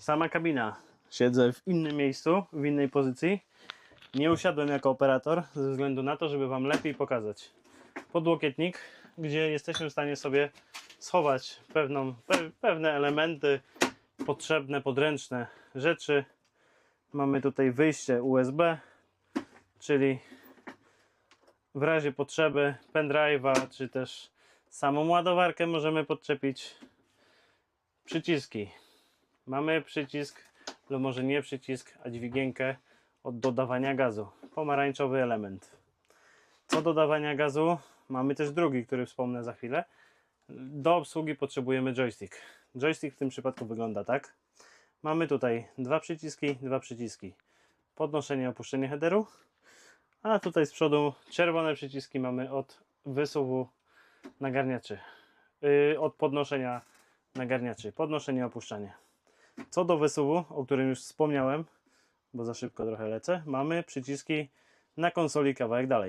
Sama kabina. Siedzę w innym miejscu, w innej pozycji. Nie usiadłem jako operator ze względu na to, żeby Wam lepiej pokazać. Podłokietnik, gdzie jesteśmy w stanie sobie schować pewną, pe, pewne elementy potrzebne, podręczne rzeczy. Mamy tutaj wyjście USB, czyli w razie potrzeby pendrive'a, czy też samą ładowarkę możemy podczepić. Przyciski. Mamy przycisk, lub może nie przycisk, a dźwigienkę od dodawania gazu. Pomarańczowy element. Co dodawania gazu, mamy też drugi, który wspomnę za chwilę. Do obsługi potrzebujemy joystick. Joystick w tym przypadku wygląda tak. Mamy tutaj dwa przyciski, dwa przyciski. Podnoszenie, opuszczenie headeru. A tutaj z przodu czerwone przyciski mamy od wysuwu nagarniaczy. Yy, od podnoszenia nagarniaczy. Podnoszenie, opuszczanie. Co do wysuwu, o którym już wspomniałem, bo za szybko trochę lecę, mamy przyciski na konsoli kawałek dalej.